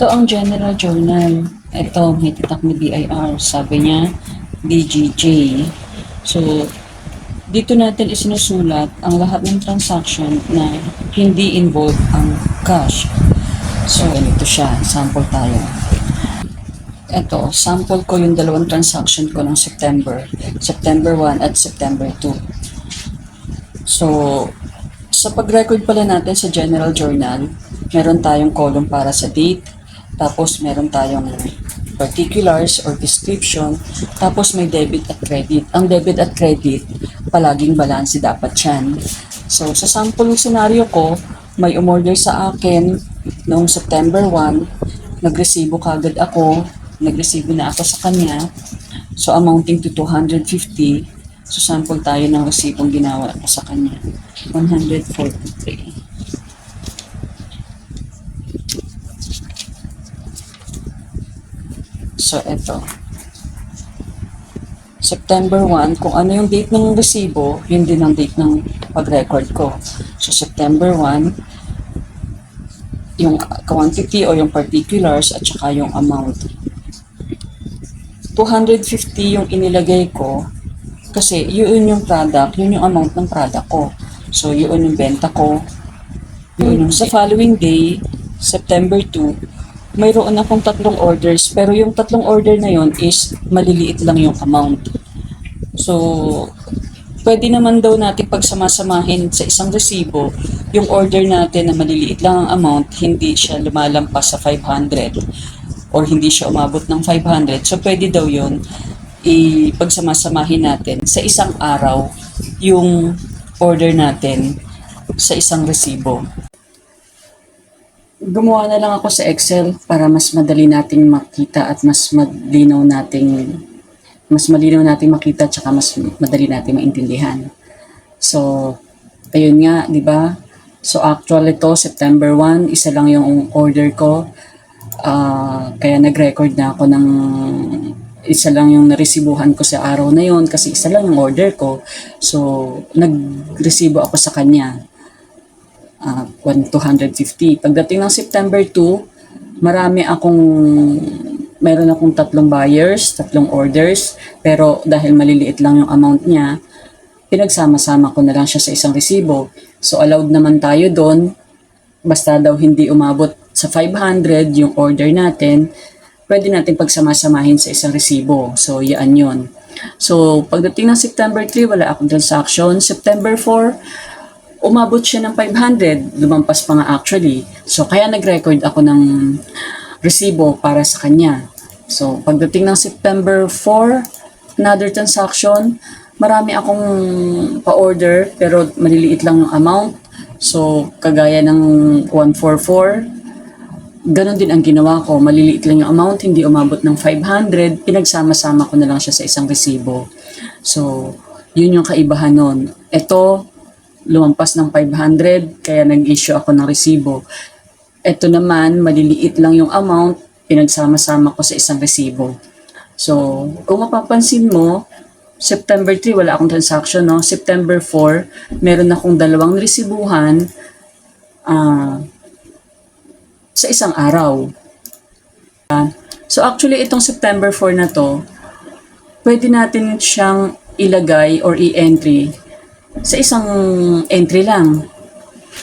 Ito ang General Journal. Ito, may titak ni BIR. Sabi niya, DGJ. So, dito natin isinusulat ang lahat ng transaction na hindi involved ang cash. So, ganito siya. Sample tayo. Ito, sample ko yung dalawang transaction ko ng September. September 1 at September 2. So, sa pag-record pala natin sa General Journal, meron tayong column para sa date, tapos meron tayong particulars or description, tapos may debit at credit. Ang debit at credit, palaging balance dapat yan. So, sa sample scenario ko, may umorder sa akin noong September 1, nagresibo kagad ako, nagresibo na ako sa kanya, so amounting to 250, so sample tayo ng resibong ginawa ko sa kanya. 143. So, eto. September 1, kung ano yung date ng resibo, yun din ang date ng pag-record ko. So, September 1, yung quantity o yung particulars at saka yung amount. 250 yung inilagay ko kasi yun yung product, yun yung amount ng product ko. So, yun yung benta ko. Yun yung sa following day, September 2, mayroon akong tatlong orders pero yung tatlong order na yon is maliliit lang yung amount. So, pwede naman daw natin pagsamasamahin sa isang resibo yung order natin na maliliit lang ang amount, hindi siya lumalampas sa 500 or hindi siya umabot ng 500. So, pwede daw yun ipagsamasamahin natin sa isang araw yung order natin sa isang resibo. Gumawa na lang ako sa Excel para mas madali nating makita at mas malinaw nating mas malinaw nating makita at saka mas madali nating maintindihan. So, ayun nga, di ba? So, actual ito, September 1, isa lang yung order ko. Ah, kaya nag-record na ako ng isa lang yung naresibuhan ko sa araw na yon kasi isa lang yung order ko. So, nagresibo ako sa kanya. Uh, 250. Pagdating ng September 2, marami akong meron akong tatlong buyers, tatlong orders, pero dahil maliliit lang yung amount niya, pinagsama-sama ko na lang siya sa isang resibo. So allowed naman tayo doon, basta daw hindi umabot sa 500 yung order natin, pwede natin pagsama-samahin sa isang resibo. So yan yun. So pagdating ng September 3, wala akong transaction. September 4, umabot siya ng 500, lumampas pa nga actually. So kaya nag-record ako ng resibo para sa kanya. So, pagdating ng September 4, another transaction, marami akong pa-order pero maliliit lang yung amount. So, kagaya ng 144, ganon din ang ginawa ko. Maliliit lang yung amount, hindi umabot ng 500. Pinagsama-sama ko na lang siya sa isang resibo. So, yun yung kaibahan nun. Ito, lumampas ng 500, kaya nag-issue ako ng resibo. Ito naman, maliliit lang yung amount, pinagsama-sama ko sa isang resibo. So, kung mapapansin mo, September 3, wala akong transaction, no? September 4, meron akong dalawang resibuhan ah, sa isang araw. So, actually, itong September 4 na to, pwede natin siyang ilagay or i-entry sa isang entry lang.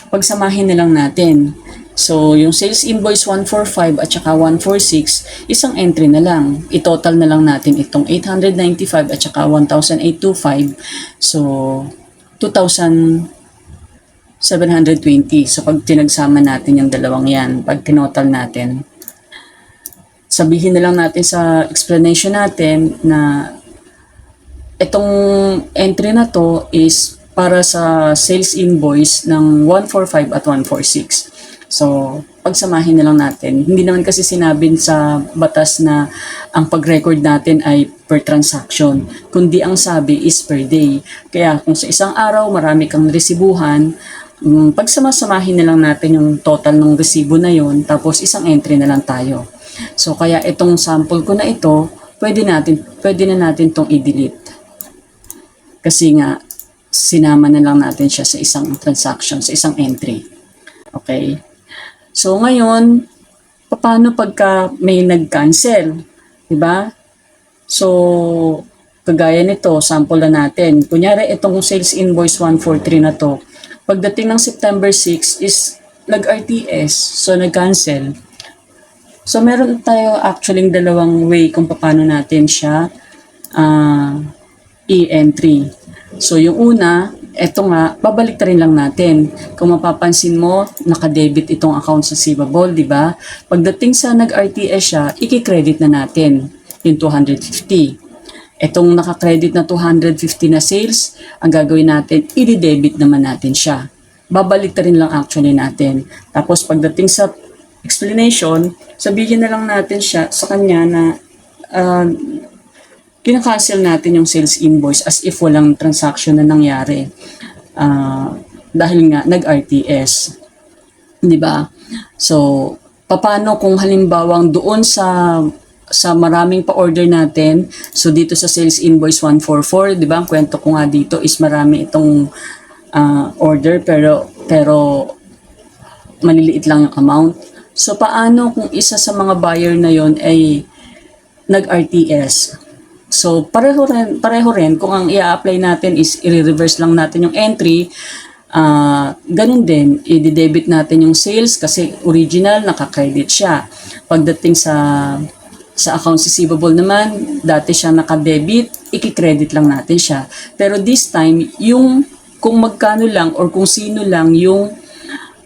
Pagsamahin na lang natin. So, yung sales invoice 145 at saka 146, isang entry na lang. I-total na lang natin itong 895 at saka 1,825. So, 2,720. So, pag tinagsama natin yung dalawang yan, pag tinotal natin, sabihin na lang natin sa explanation natin na itong entry na to is para sa sales invoice ng 145 at 146. So, pagsamahin na lang natin. Hindi naman kasi sinabi sa batas na ang pag-record natin ay per transaction, kundi ang sabi is per day. Kaya kung sa isang araw marami kang resibuhan, um, pagsamasamahin na lang natin yung total ng resibo na yon tapos isang entry na lang tayo. So, kaya itong sample ko na ito, pwede natin, pwede na natin tong i-delete. Kasi nga, sinama na lang natin siya sa isang transaction, sa isang entry. Okay? So ngayon, paano pagka may nag-cancel? Diba? So, kagaya nito, sample na natin. Kunyari, itong sales invoice 143 na to, pagdating ng September 6 is nag-RTS, so nag-cancel. So, meron tayo actually dalawang way kung paano natin siya ah, i-entry. So, yung una, eto nga, babalik rin lang natin. Kung mapapansin mo, nakadebit itong accounts receivable, di ba? Pagdating sa nag-RTS siya, iki-credit na natin yung 250. Etong nakakredit na 250 na sales, ang gagawin natin, i-debit naman natin siya. Babalik rin lang actually natin. Tapos pagdating sa explanation, sabihin na lang natin siya sa kanya na uh, kinakancel natin yung sales invoice as if walang transaction na nangyari. Ah, dahil nga nag-RTS. 'Di ba? So, paano kung halimbawang doon sa sa maraming pa-order natin, so dito sa sales invoice 144, 'di ba? Ang kwento ko nga dito is marami itong ah, order pero pero maliliit lang yung amount. So paano kung isa sa mga buyer na yon ay nag-RTS? So pareho rin, pareho rin kung ang i-apply natin is i-reverse lang natin yung entry, ah ganun din, i-debit natin yung sales kasi original naka-credit siya. Pagdating sa sa accounts receivable naman, dati siya naka-debit, iki-credit lang natin siya. Pero this time, yung kung magkano lang or kung sino lang yung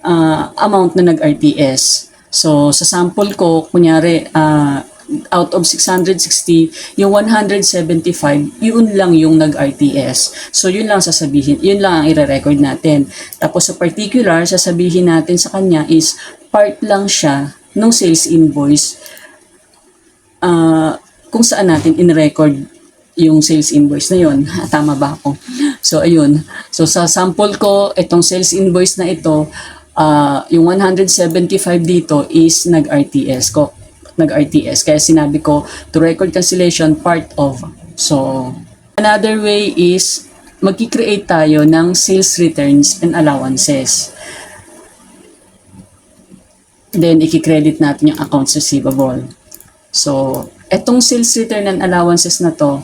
ah, amount na nag-RTS. So, sa sample ko, kunyari, ah, out of 660, yung 175, yun lang yung nag-RTS. So, yun lang sasabihin, yun lang ang i-record natin. Tapos, sa particular, sasabihin natin sa kanya is part lang siya ng sales invoice ah, kung saan natin in-record yung sales invoice na yun. Tama ba ako? So, ayun. So, sa sample ko, itong sales invoice na ito, ah, yung 175 dito is nag-RTS ko. Nag-RTS. Kaya sinabi ko, to record cancellation, part of. So, another way is, magki-create tayo ng sales returns and allowances. Then, iki-credit natin yung accounts receivable. So, etong sales return and allowances na to,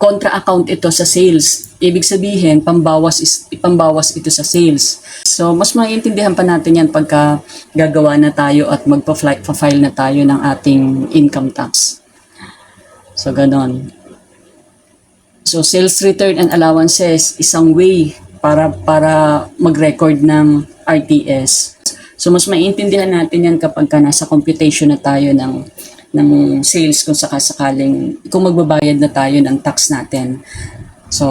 kontra account ito sa sales. Ibig sabihin, pambawas, is, pambawas ito sa sales. So, mas maiintindihan pa natin yan pagka gagawa na tayo at magpa-file na tayo ng ating income tax. So, ganon. So, sales return and allowances, isang way para para mag-record ng RTS. So, mas maiintindihan natin yan kapag ka nasa computation na tayo ng ng sales kung sakasakaling kung magbabayad na tayo ng tax natin. So,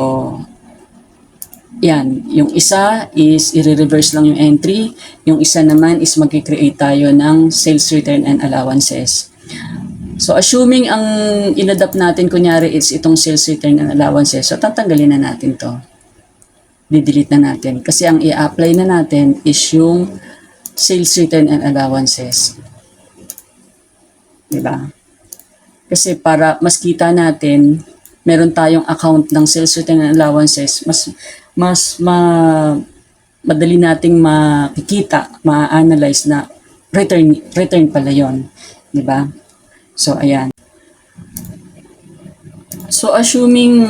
yan. Yung isa is i-reverse lang yung entry. Yung isa naman is mag-create tayo ng sales return and allowances. So, assuming ang inadapt natin, kunyari, is itong sales return and allowances, so tatanggalin na natin to. Didelete na natin. Kasi ang i-apply na natin is yung sales return and allowances. Diba? Kasi para mas kita natin, meron tayong account ng sales return and allowances, mas mas ma, madali nating makikita, ma-analyze na return return pala 'yon, 'di ba? So ayan. So assuming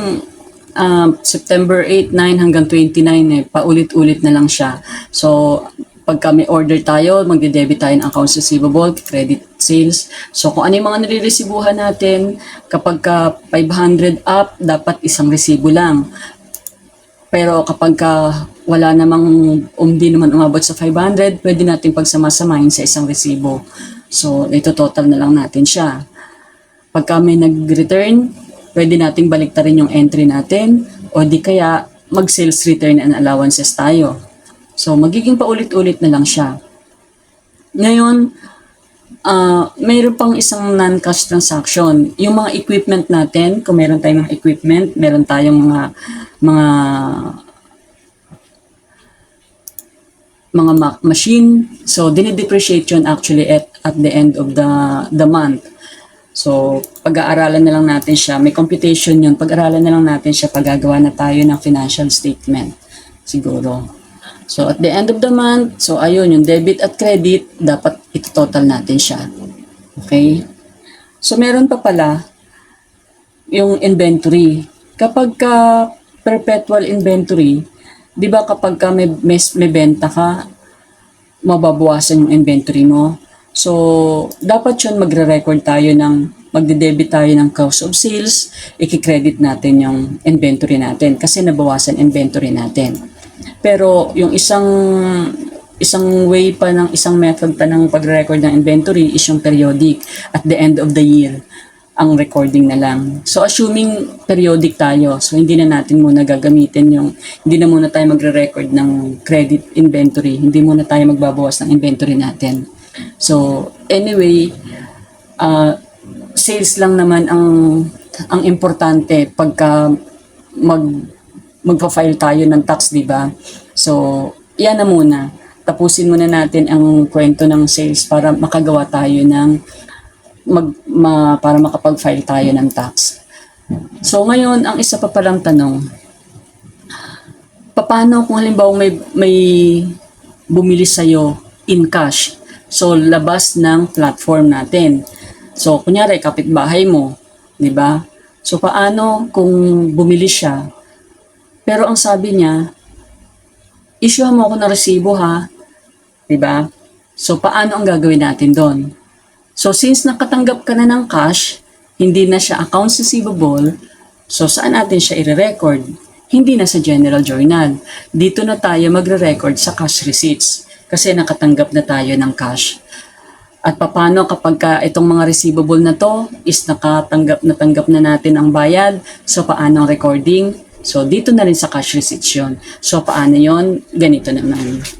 um, September 8, 9 hanggang 29 eh, paulit-ulit na lang siya. So pagka may order tayo, magde-debit tayo ng accounts receivable, credit sales. So kung ano yung mga nare-resibuhan natin, kapag ka 500 up, dapat isang resibo lang. Pero kapag ka wala namang, um, di naman umabot sa 500, pwede natin pagsamasamahin sa isang resibo. So ito total na lang natin siya. Pagka may nag-return, pwede nating baliktarin yung entry natin o di kaya mag-sales return and allowances tayo. So, magiging paulit-ulit na lang siya. Ngayon, uh, mayroon pang isang non-cash transaction. Yung mga equipment natin, kung meron tayong mga equipment, meron tayong mga mga mga ma- machine. So, dinidepreciate yun actually at, at the end of the the month. So, pag-aaralan na lang natin siya. May computation yun. Pag-aaralan na lang natin siya pag gagawa na tayo ng financial statement. Siguro. So at the end of the month, so ayun, yung debit at credit, dapat ito-total natin siya. Okay? So meron pa pala yung inventory. Kapag ka perpetual inventory, di ba kapag ka may, may, may benta ka, mababawasan yung inventory mo. So, dapat yun magre-record tayo ng, magde-debit tayo ng cost of sales, i-credit natin yung inventory natin kasi nabawasan inventory natin. Pero yung isang isang way pa ng isang method pa ng pag-record ng inventory is yung periodic at the end of the year ang recording na lang. So assuming periodic tayo, so hindi na natin muna gagamitin yung hindi na muna tayo magre-record ng credit inventory, hindi muna tayo magbabawas ng inventory natin. So anyway, uh, sales lang naman ang ang importante pagka mag magpa-file tayo ng tax, di ba? So, yan na muna. Tapusin muna natin ang kwento ng sales para makagawa tayo ng mag, ma, para makapag-file tayo ng tax. So, ngayon, ang isa pa palang tanong, paano kung halimbawa may, may bumili sa'yo in cash? So, labas ng platform natin. So, kunyari, kapitbahay mo, di ba? So, paano kung bumili siya? Pero ang sabi niya, issue mo ako ng resibo ha. Ba? So, paano ang gagawin natin doon? So, since nakatanggap ka na ng cash, hindi na siya accounts receivable, so saan natin siya i-record? Hindi na sa general journal. Dito na tayo magre-record sa cash receipts kasi nakatanggap na tayo ng cash. At paano kapag ka itong mga receivable na to is nakatanggap na tanggap na natin ang bayad, so paano ang recording? So dito na rin sa cash receipts yun. So paano yon Ganito naman.